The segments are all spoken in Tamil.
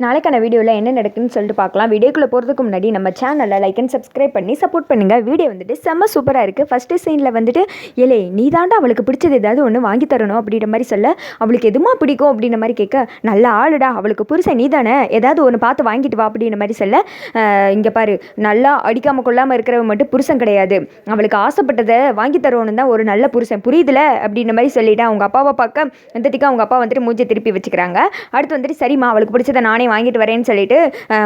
நாளைக்கான வீடியோவில் என்ன நடக்குன்னு சொல்லிட்டு பார்க்கலாம். வீடியோக்குள்ளே போகிறதுக்கு முன்னாடி நம்ம சேனலை லைக் அண்ட் சப்ஸ்கிரைப் பண்ணி சப்போர்ட் பண்ணுங்கள் வீடியோ வந்துட்டு செம்ம சூப்பராக இருக்குது ஃபஸ்ட்டு சீனில் வந்துட்டு ஏலே நீ தாண்டா அவளுக்கு பிடிச்சது ஏதாவது ஒன்று வாங்கி தரணும் அப்படின்ற மாதிரி சொல்ல அவளுக்கு எதுமா பிடிக்கும்? அப்படின்ற மாதிரி கேட்க நல்ல ஆளுடா அவளுக்கு புருஷன் நீ தானே ஏதாவது ஒன்று பார்த்து வாங்கிட்டு வா அப்படின்ற மாதிரி சொல்ல இங்கே பாரு நல்லா அடிக்காமல் கொள்ளாமல் இருக்கிறவ மட்டும் புருஷன் கிடையாது. அவளுக்கு ஆசைப்பட்டதை வாங்கி தரணும் தான் ஒரு நல்ல புருஷன். புரியுதுல? அப்படின்ற மாதிரி சொல்லிவிட்டு அவங்க அப்பாவை பார்க்க வந்துட்டுக்கு அவங்க அப்பா வந்துட்டு மூஞ்சை திருப்பி வச்சுக்கிறாங்க. அடுத்து வந்துட்டு சரிம்மா அவளுக்கு பிடிச்சதை நானே வாங்கிட்டு வரேன்னு சொல்லிட்டு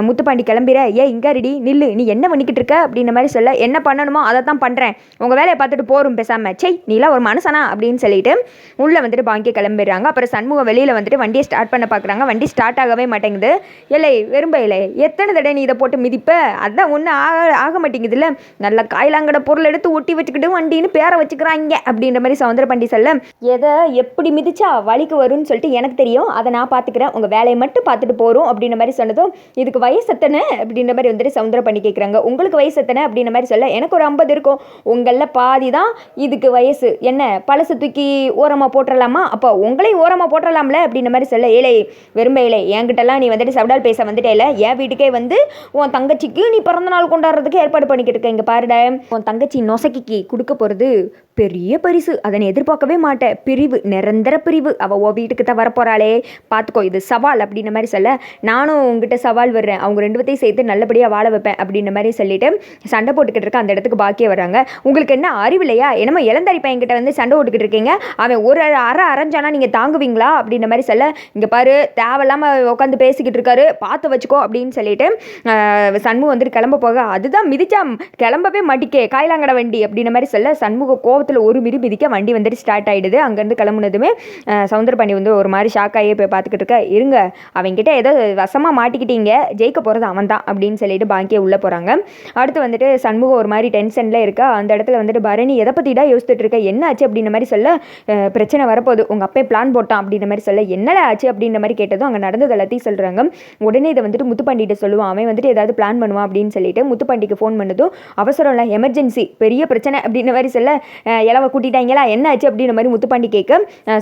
முத்துப்பாண்டி கிளம்பிற ஏ இங்கே ரெடி நில்லு நீ என்ன பண்ணிக்கிட்டு இருக்க? அப்படின்ற மாதிரி சொல்ல என்ன பண்ணணுமோ அதை தான் பண்ணுறேன் உங்கள் வேலையை பார்த்துட்டு போரும் பேசாமல் செய் நீலாம் ஒரு மனுஷனா? அப்படின்னு சொல்லிட்டு உள்ளே வந்துட்டு பாங்கி கிளம்பிடுறாங்க. அப்புறம் சண்முகம் வெளியில் வந்துட்டு வண்டியை ஸ்டார்ட் பண்ண பார்க்குறாங்க வண்டி ஸ்டார்ட் ஆகவே மாட்டேங்குது. இல்லை வெறும்ப இல்லை எத்தனை தடவை நீ இதை போட்டு மிதிப்ப? அதான் ஒன்றும் ஆக ஆக மாட்டேங்குதுல்ல. நல்ல காயிலாங்கட பொருள் எடுத்து ஒட்டி வச்சுக்கிட்டு வண்டின்னு பேரை வச்சுக்கிறாங்க. அப்படின்ற மாதிரி சவுந்தர பண்டி சொல்ல எதை எப்படி மிதிச்சா வலிக்கு வரும்னு சொல்லிட்டு எனக்கு தெரியும். அதை நான் பார்த்துக்கிறேன் உங்கள் வேலையை மட்டும் பார்த்துட்டு போகிறோம் அப்படின்ற மாதிரி சொன்னதும் இதுக்கு வயசு எத்தனை அப்படின்ற மாதிரி வந்துட்டு சவுந்தர பண்ணி கேட்குறாங்க உங்களுக்கு வயசு எத்தனை அப்படின்ற மாதிரி சொல்ல எனக்கு ஒரு ஐம்பது இருக்கும். உங்களில் பாதி தான் இதுக்கு வயசு. என்ன பழசு தூக்கி ஓரமாக போட்டுடலாமா அப்போ உங்களையும் ஓரமாக போட்டுடலாம்ல அப்படின்ற மாதிரி சொல்ல ஏழை வெறும்ப ஏழை என்கிட்டலாம் நீ வந்துட்டு சவுடால் பேச வந்துட்டே இல்லை. என் வீட்டுக்கே வந்து உன் தங்கச்சிக்கு நீ பிறந்த நாள் கொண்டாடுறதுக்கு ஏற்பாடு பண்ணிக்கிட்டு இருக்க. இங்கே பாருட உன் தங்கச்சி நொசக்கிக்கு கொடுக்க போகிறது பெரிய பரிசு. அதை எதிர்பார்க்கவே மாட்டேன் பிரிவு நிரந்தர பிரிவு. அவள் உன் வீட்டுக்கு தான் வரப்போகிறாளே பார்த்துக்கோ இது சவால் அப்படின்ற மாதிரி சொல்ல நானும் உங்ககிட்ட சவால் வர்றேன் அவங்க ரெண்டு பேத்தையும் சேர்த்து நல்லபடியாக வாழ வைப்பேன் அப்படின்ற மாதிரி சொல்லிட்டு சண்டை போட்டுக்கிட்டு இருக்க அந்த இடத்துக்கு பாக்கியே வர்றாங்க. உங்களுக்கு என்ன அறிவு இல்லையா? என்னமோ இளந்தாரி பையன்கிட்ட வந்து சண்டை போட்டுக்கிட்டு இருக்கீங்க. அவன் ஒரு அரை அரைஞ்சானா நீங்கள் தாங்குவீங்களா? அப்படின்ற மாதிரி சொல்ல இங்கே பாரு தேவையில்லாமல் உட்காந்து பேசிக்கிட்டு இருக்காரு. பார்த்து வச்சுக்கோ அப்படின்னு சொல்லிட்டு சண்முகம் வந்துட்டு கிளம்ப போக அதுதான் மிதிச்சா கிளம்பவே மாட்டிக்கே. காயிலாங்கட வண்டி அப்படின்ற மாதிரி சொல்ல சண்முக முகத்தில் ஒரு மிதி மிதிக்க வண்டி வந்துட்டு ஸ்டார்ட் ஆகிடுது அங்கேருந்து கிளம்புனதுமே சவுந்தரபாண்டி வந்து ஒரு மாதிரி ஷாக் ஆகி போய் பார்த்துக்கிட்டு இருக்க. இருங்க அவங்ககிட்ட ஏதோ வசமாக மாட்டிக்கிட்டீங்க. ஜெயிக்க போகிறது அவன் தான் அப்படின்னு சொல்லிட்டு பாக்கியே உள்ளே போகிறாங்க அடுத்து வந்துட்டு சண்முகம் ஒரு மாதிரி டென்ஷனில் இருக்கா. அந்த இடத்துல வந்துட்டு பரணி எதை பற்றிடா யோசிச்சுட்டு இருக்க? என்ன ஆச்சு? அப்படின்ற மாதிரி சொல்ல பிரச்சனை வரப்போகுது. உங்கள் அப்பே பிளான் போட்டான். அப்படின்ற மாதிரி சொல்ல என்னடா ஆச்சு? அப்படின்ற மாதிரி கேட்டதும் அங்கே நடந்தது எல்லாத்தையும் சொல்கிறாங்க உடனே இதை வந்துட்டு முத்துப்பாண்டிகிட்ட சொல்லுவான். அவன் வந்துட்டு ஏதாவது பிளான் பண்ணுவான் அப்படின்னு சொல்லிட்டு முத்துப்பாண்டிக்கு ஃபோன் பண்ணதும் அவசரம் இல்லை எமர்ஜென்சி பெரிய பிரச்சனை அப்படின்ற மாதிரி சொல்ல இலவை கூட்டிட்டாங்களா என்ன ஆச்சு அப்படின்ற மாதிரி முத்துப்பாண்டி கேட்க அஹ்,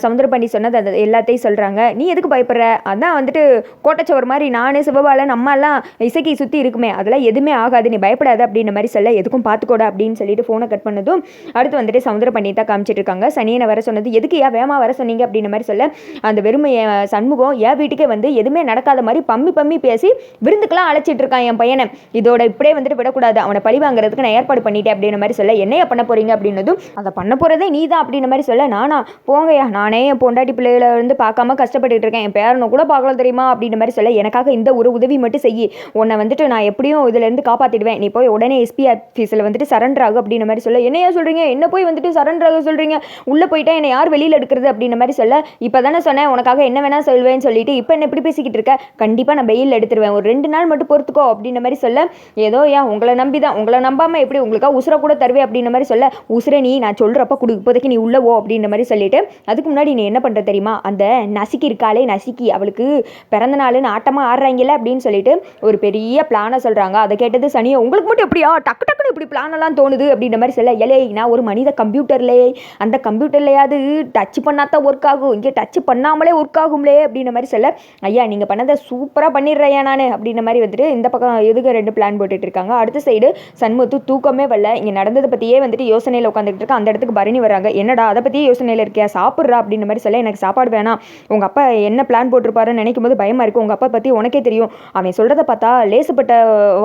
சொன்னது அது எல்லாத்தையும் சொல்கிறாங்க நீ எதுக்கு பயப்படுற? அதான் வந்துட்டு கோட்டச்சவர் மாதிரி நானே சிவபாலன் அம்மா எல்லாம் இசைக்கு சுற்றி இருக்குமே அதெல்லாம் எதுவுமே ஆகாது நீ பயப்படாத அப்படின்ற மாதிரி சொல்ல எதுக்கும் பார்த்துக்கோட அப்படின்னு சொல்லிட்டு ஃபோனை கட் பண்ணதும் அடுத்து வந்துட்டு சமுத்திரபாண்டி தான் காமிச்சிட்டு இருக்காங்க சனியனை வர சொன்னது எதுக்கு ஏன் வேமா வர சொன்னீங்க? அப்படின்ற மாதிரி சொல்ல அந்த வெறுமை என் சண்முகம் என் வீட்டுக்கே வந்து எதுவுமே நடக்காத மாதிரி பம்மி பம்மி பேசி விருந்துக்கெல்லாம் அழைச்சிட்டு இருக்கான் என் பையனை. இதோட இப்படியே வந்துட்டு விடக்கூடாது அவனை பழி வாங்குறதுக்கு நான் ஏற்பாடு பண்ணிட்டேன் அப்படின்ற மாதிரி சொல்ல என்னையா பண்ண போறீங்க? அப்படின்னதும் அதை பண்ண போகிறதே நீ தான் அப்படின்ற மாதிரி சொல்ல நானா போங்கய்யா நானே என் பொண்டாட்டி பிள்ளைகளை வந்து பார்க்காம கஷ்டப்பட்டுட்டு இருக்கேன். என் பேரனை கூட பார்க்கலாம் தெரியுமா? அப்படின்ற மாதிரி சொல்ல எனக்காக இந்த ஒரு உதவி மட்டும் செய்யி உன்னை வந்துட்டு நான் எப்படியும் இதுலேருந்து காப்பாற்றிடுவேன் நீ போய் உடனே எஸ்பி ஆஃபீஸில் வந்துட்டு சரண்டர் ஆகு அப்படின்ற மாதிரி சொல்ல என்னையா சொல்கிறீங்க என்ன போய் வந்துட்டு சரண்டர் ஆக சொல்கிறீங்க உள்ளே போயிட்டா என்னை யார் வெளியில் எடுக்கிறது? அப்படின்ற மாதிரி சொல்ல இப்போ தானே சொன்னேன் உனக்காக என்ன வேணால் சொல்வேன்னு சொல்லிட்டு இப்போ என்ன எப்படி பேசிக்கிட்டு இருக்க? கண்டிப்பாக நான் வெயில் எடுத்துருவேன். ஒரு ரெண்டு நாள் மட்டும் பொறுத்துக்கோ அப்படின்ற மாதிரி சொல்ல ஏதோ ஏன் உங்களை நம்பி தான் உங்களை நம்பாமல் எப்படி உங்களுக்கா உசுரை கூட தருவேன்? அப்படின்ற மாதிரி சொல்ல உசுரை நீ நான் சொல்றப்ப கொடு இப்போதைக்கு நீ உள்ளவோ ஓ அப்படின்ற மாதிரி சொல்லிட்டு அதுக்கு முன்னாடி நீ என்ன பண்ணுற தெரியுமா? அந்த நசுக்கி இருக்காளே நசுக்கி அவளுக்கு பிறந்த நாள்னு ஆட்டமாக ஆடுறாங்கல்ல அப்படின்னு சொல்லிட்டு ஒரு பெரிய பிளானை சொல்கிறாங்க அதை கேட்டது சனியை உங்களுக்கு மட்டும் எப்படியா? டக்கு டக்குன்னு இப்படி பிளானெல்லாம் தோணுது அப்படின்ற மாதிரி சொல்ல ஏலே நான் ஒரு மனித கம்ப்யூட்டர்லேயே அந்த கம்ப்யூட்டர்லையாவது டச் பண்ணாதான் ஒர்க் ஆகும். இங்கே டச் பண்ணாமலே ஒர்க் ஆகும்லே அப்படின்ற மாதிரி சொல்ல ஐயா நீங்கள் பண்ணதை சூப்பராக பண்ணிடுறையா நான் அப்படின்ற மாதிரி வந்துட்டு இந்த பக்கம் எதுக்கு ரெண்டு பிளான் போட்டுட்டு இருக்காங்க. அடுத்த சைடு சண்முகத்து தூக்கமே வரல. இங்கே நடந்ததை பற்றியே வந்துட்டு யோசனையில் உட்காந்துட்டு இருக்க. அந்த இடத்துக்கு பரணி வராங்க என்னடா அதை பற்றியே யோசனையில் இருக்கியா? சாப்பிட்றா அப்படின்ற மாதிரி சொல்ல எனக்கு சாப்பாடு வேணாம். உங்கள் அப்பா என்ன பிளான் போட்டிருப்பாருன்னு நினைக்கும் போது பயமாக இருக்குது உங்கள் அப்பா பற்றி உனக்கே தெரியும். அவன் சொல்கிறத பார்த்தா லேசுப்பட்ட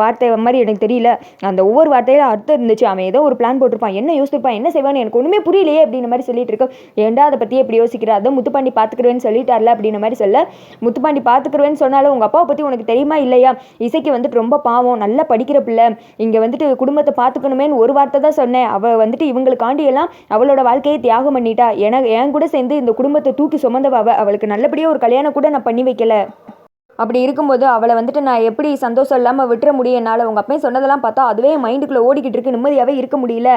வார்த்தை மாதிரி எனக்கு தெரியல. அந்த ஒவ்வொரு வார்த்தையில அர்த்தம் இருந்துச்சு. அவன் ஏதோ ஒரு பிளான் போட்டிருப்பான். என்ன யோசிச்சிருப்பான்? என்ன செய்வான்னு எனக்கு ஒன்றுமே புரியலையே அப்படின்ற மாதிரி சொல்லிட்டு இருக்கோம் ஏன்டா அதை பற்றி எப்படி யோசிக்கிற? அதை முத்துப்பாண்டி பார்த்துக்கிறேன்னு சொல்லிட்டார்ல அப்படின்ற மாதிரி சொல்ல முத்துப்பாண்டி பார்த்துக்கிறேன்னு சொன்னாலும் உங்கள் அப்பாவை பற்றி உனக்கு தெரியுமா இல்லையா? இசைக்கு வந்துட்டு ரொம்ப பாவம். நல்லா படிக்கிற பிள்ளை. இங்கே வந்துட்டு குடும்பத்தை பார்த்துக்கணுமேன்னு ஒரு வார்த்தை தான் சொன்னேன். அவள் வந்துட்டு இவங்களுக்காண்டி எல்லாம் அவளோட வாழ்க்கையை தியாகம் பண்ணிட்டா. என என் கூட சேர்ந்து இந்த குடும்பத்தை தூக்கி சுமந்தவாவ அவளுக்கு நல்லபடியாக ஒரு கல்யாணம் கூட நான் பண்ணி வைக்கல. அப்படி இருக்கும்போது அவளை வந்துட்டு நான் எப்படி சந்தோஷம் இல்லாமல் விட்டுற முடியும் என்னால்? உங்கள் அப்பையும் சொன்னதெல்லாம் பார்த்தா அதுவே மைண்டுக்குள்ளே ஓடிக்கிட்டு இருக்கு. நிம்மதியாகவே இருக்க முடியல.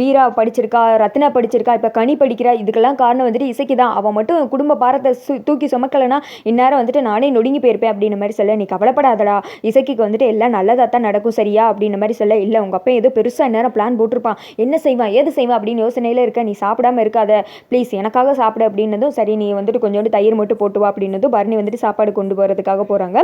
வீரா படிச்சிருக்கா ரத்னா படிச்சிருக்கா இப்போ கனி படிக்கிறா இதுக்கெல்லாம் காரணம் வந்துட்டு இசைக்கு தான் அவள் மட்டும் குடும்ப பாரத்தை சு தூக்கி சுமக்கலைன்னா இந்நேரம் வந்துட்டு நானே நொடுங்கி போயிருப்பேன் அப்படின்ற மாதிரி சொல்ல நீ கவலைப்படாதடா. இசைக்கு வந்துட்டு எல்லாம் நல்லதாக தான் நடக்கும் சரியா? அப்படின்ற மாதிரி சொல்ல இல்லை உங்கள் அப்பையும் ஏதோ பெருசாக இந்நேரம் பிளான் போட்டிருப்பான். என்ன செய்வான்? ஏது செய்வான்? அப்படின்னு யோசனையில் இருக்க நீ சாப்பிடாம இருக்காத. ப்ளீஸ் எனக்காக சாப்பிடு அப்படின்னதும் சரி நீ வந்துட்டு கொஞ்சோண்டு தயிர் மட்டும் போட்டு வா அப்படின்னதும் பரணி வந்துட்டு சாப்பாடு கொண்டு போகிறதுக்கு வாங்குறதுக்காக போகிறாங்க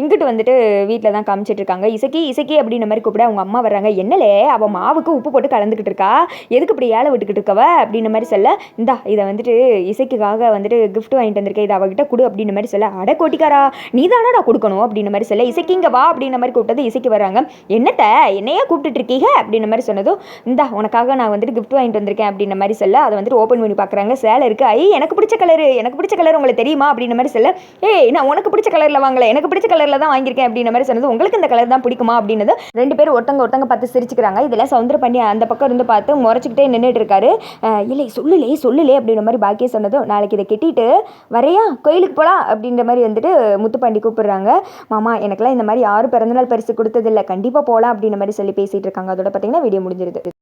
இங்கிட்டு வந்துட்டு வீட்டில் தான் காமிச்சிட்டு இருக்காங்க. இசக்கி இசக்கி அப்படின்ற மாதிரி கூப்பிட அவங்க அம்மா வர்றாங்க. என்னலே அவள் மாவுக்கு உப்பு போட்டு கலந்துக்கிட்டு இருக்கா? எதுக்கு இப்படி ஏழை விட்டுக்கிட்டு இருக்கவ? அப்படின்ற மாதிரி சொல்ல இந்தா இதை வந்துட்டு இசைக்குக்காக வந்துட்டு கிஃப்ட் வாங்கிட்டு வந்திருக்கேன். இதை அவகிட்ட கொடு அப்படின்ற மாதிரி சொல்ல அட கோட்டிக்காரா நீ தானடா கொடுக்கணும் அப்படின்ற மாதிரி சொல்ல இசைக்கு இங்கே வா அப்படின்ற மாதிரி கூப்பிட்டது இசைக்கு வராங்க என்னத்த என்னையே கூப்பிட்டுட்டு இருக்கீங்க? அப்படின்ற மாதிரி சொன்னதும் இந்தா உனக்காக நான் வந்துட்டு கிஃப்ட் வாங்கிட்டு வந்திருக்கேன் அப்படின்ற மாதிரி சொல்ல அதை வந்துட்டு ஓப்பன் பண்ணி பார்க்குறாங்க. சேலை இருக்கு. ஐ எனக்கு பிடிச்ச கலர் எனக்கு பிடிச்ச கலர் உங்களுக்கு தெரியுமா? அப்படின்ற மாதிரி சொல்ல ஏய் நான் உனக்கு பிடிச்ச கலர் கலரில் வாங்கலை. எனக்கு பிடிச்ச கலரில் தான் வாங்கியிருக்கேன் அப்படின்ற மாதிரி சொன்னது. உங்களுக்கு இந்த கலர் தான் பிடிக்குமா அப்படின்னது ரெண்டு பேரும் ஒருத்தங்க ஒருத்தங்க பார்த்து சிரிச்சுக்கிறாங்க. இதெல்லாம் சவுந்தர பண்ணி அந்த பக்கம் இருந்து பார்த்து முறைச்சிக்கிட்டே நின்றுட்டு இருக்காரு. இல்லை சொல்லுலே சொல்லுலே அப்படின்ற மாதிரி பாக்கிய சொன்னதும் நாளைக்கு இதை கெட்டிட்டு வரையா கோயிலுக்கு போகலாம் அப்படின்ற மாதிரி வந்துட்டு முத்துப்பாண்டி கூப்பிடுறாங்க. மாமா எனக்கெல்லாம் இந்த மாதிரி யாரும் பிறந்தநாள் பரிசு கொடுத்ததில்லை. கண்டிப்பாக போகலாம் அப்படின்ற மாதிரி சொல்லி பேசிகிட்டு இருக்காங்க. அதோட பார்த்தீங்கன்னா வீடியோ முடிஞ்சிருது.